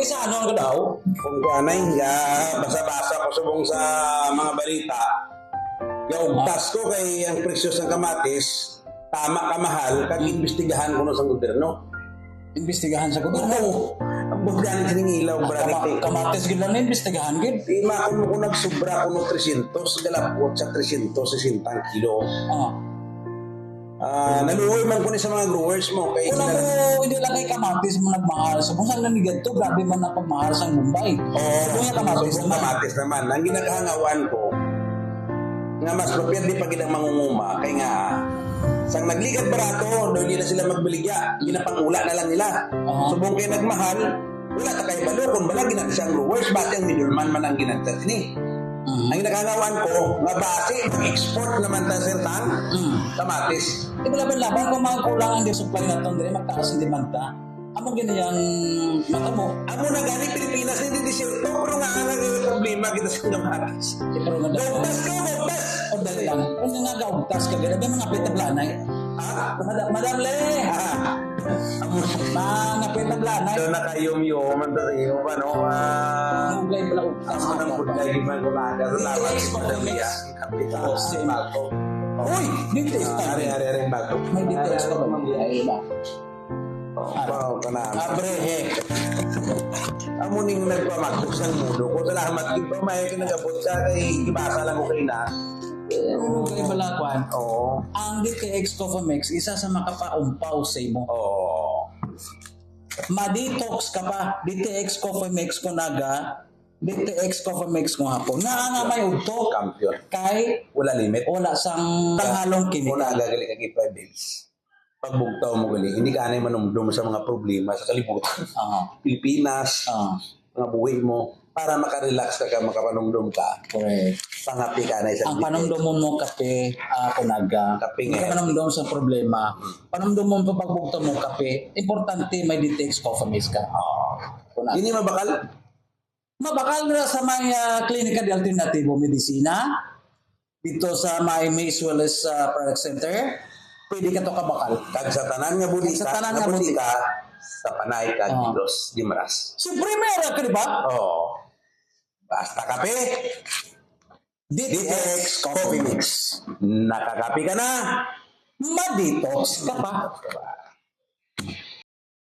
Isa ano ko daw? Kung kuanay, nga basa-basa ko subong sa mga balita, yaugtas ko kay ang presyo sa kamatis, tama ka mahal, kag imbestigahan ko no sa gobyerno. Imbestigahan sa gobyerno. Oo, ang bugdan sa ilaw, Kama, bragate. kamatis gid lang na imbestigahan gid. Di ma kung ko nagsubra ko no 300, galapot sa 360 kilo. Ah. Ah, naluoy man ko ni sa mga growers mo kay Una ko, hindi lang kay kamatis mo nagmahal. So, kung saan lang ganito, grabe man ang pagmahal sa Mumbai. Oo, so, yung kamatis subong naman. kamatis naman. Ang ginakahangawan ko, nga mas lupit di pag ilang mangunguma, kay nga, sang naglikat barato, doon nila sila magbiligya, ginapangula na lang nila. Oo. Subong kay nagmahal, wala ta kay balo, kung bala ginag siyang growers, bati ang middleman man ang ginagtat ni. Mm. Ang ginakahangawan ko, nga base, export naman ta sir Mm. kamatis. Di ba laban-laban kung mga kulang ang supply na ito, hindi magtaas ang demanda. Amo ganyan, mata mo. Amo na gani Pilipinas hindi desierto, pero nga ang problema kita sa kamatis. Pero nga daw. Gautas ko, gautas! O dali lang. Kung nga gaugtas ka, gano'n, may mga pitablanay. Ah, Madam Le! ah. Mga pitablanay. Doon na kayo-yung, man to iyo, ano, ah, Hugay pala ugtas. Ako ng budya, di man kumaga. Salamat Yes, sa madamiya. Kapitan. Oh, same. Bago. Uy! Ah, pa. Ari, ari, ari, bago. May ka ba? Ay, ba? Wow, kana. Abrehe. Amo ning nagpamagtos ng mundo ko. Salamat dito, may kinagabot sa kay ibasa lang ko kay na. Hugay balakwan. Oo. Ang DTX Cofamex, isa sa makapaumpaw sa imo. Oo. Ma-detox ka pa. DTX Cofamex ko naga. DTX Cofamex ko hapon. Nga nga may udto. Kampiyon. Kay Wala limit. wala sang tanghalong Muna kimikal. gagali ka kay days. Pagbugtaw mo gali, hindi ka na manumdum sa mga problema sa kalibutan. Ah, Pilipinas, ah, mga buhay mo, para makarelax ka ka, makapanumdum ka, correct. pangapi ka na isang Ang panamdom mo kape, ah, kunaga. Kape nga. ka panamdom sa problema. Panamdom mo pa pagbukta mo kape. Importante may DTX Cofamex ka. Kunaga. Hindi mabakal. Mabakal na sa uh, klinika de alternatibo medisina dito sa may Mays Wellness uh, Product Center. Pwede ka to kabakal. Kag sa tanan nga budika, Sa tanan nga nga budika, sa panay kag Oo. Dilos, di maras. Siyempre meron ka, di ba? Oo. Basta kape, DTX Coffee Mix. Nakakapi ka na. Ma-detox ka pa.